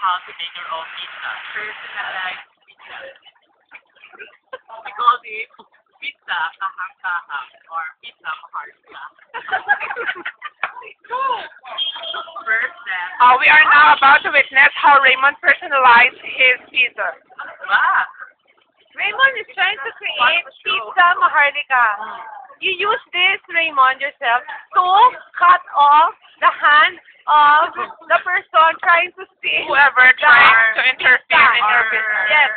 how to make your own pizza. Personalized pizza. We call it pizza kahang-kahang or pizza maharlika. First step. Uh, we are now about to witness how Raymond personalized his pizza. Ba? Raymond is trying to create pizza maharlika. Mm. You use this, Raymond, yourself, to cut off the hand of the person trying to steal Whoever tries to interfere in your business. Yes.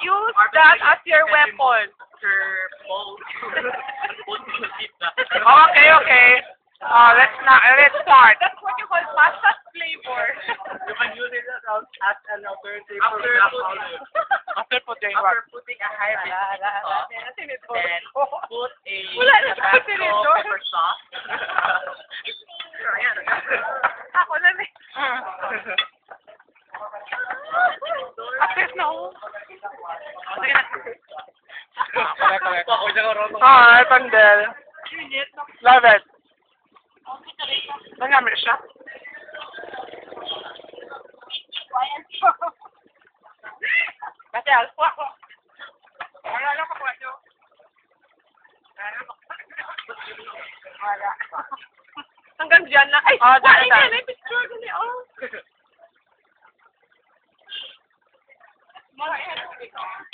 Use that as your weapon. Your bowl. Bowl to pizza. Okay, okay. Uh, let's not, let's start. That's what you call pasta flavor. You can use it as, as an alternative After for putting- After putting? After putting a hybrid sauce, then put a Wala na sa Tabasco tinidor. pepper sauce. Ah, oh, pandel. Love it. Nangamit siya. Kasi alpo ako. Wala lang. Wala. Hanggang dyan lang. Ay, oh, dyan, dyan. May picture ko niyo. Mga ihan.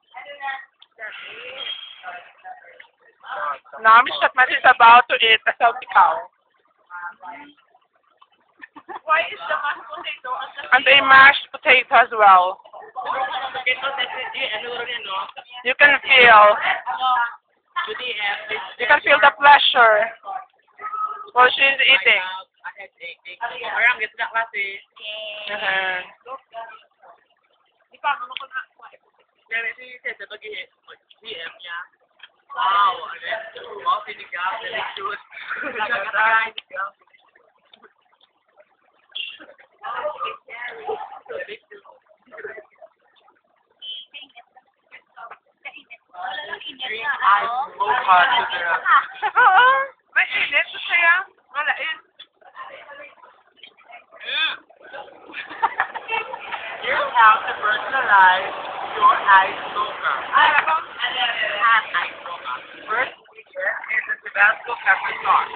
Nami shot man is about to eat a South cow. Why is the mashed potato at the And a mashed potato as well. Ito, SSG, ano rin? You can feel, you can feel the pleasure while she's eating. I had a, a, parang gitna kasi. Uh-huh. Di pa, ano ko na. Kaya si Tessa, pag-GM niya. Wow, ano yan? Wow, sinigang, delicious. Nagkakain, sinigang. Delicious. Drink ice mocha to the Oo. May init sa saya. Wala in. Here's how to personalize your. Hot ice mocha. First, is the Tabasco pepper sauce.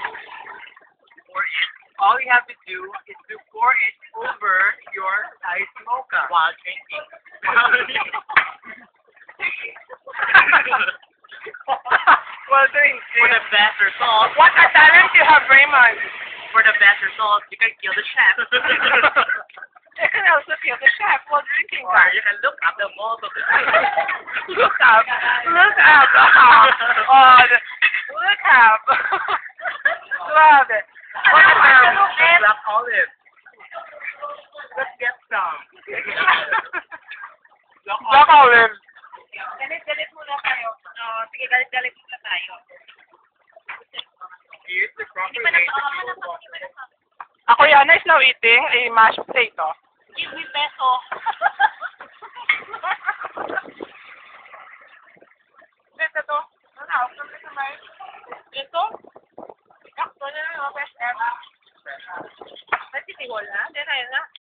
All you have to do is to pour it over your ice mocha while drinking. well. For the better sauce, What a talent you have, Raymond. for the better sauce, you can kill the chef. You can also feel the chef while drinking or that. you can look at the most of the Look up. Look up. Oh, the- look up. Love it. What a talent. Black olive. Let's get some. Black Black olive. Galit-galit muna tayo. Oo, sige, galit-galit muna tayo. Here's the proper Hindi pa way na to pa, do ano pa, hindi pa na pa. Ako Yana is now eating a mashed potato. Give me peso.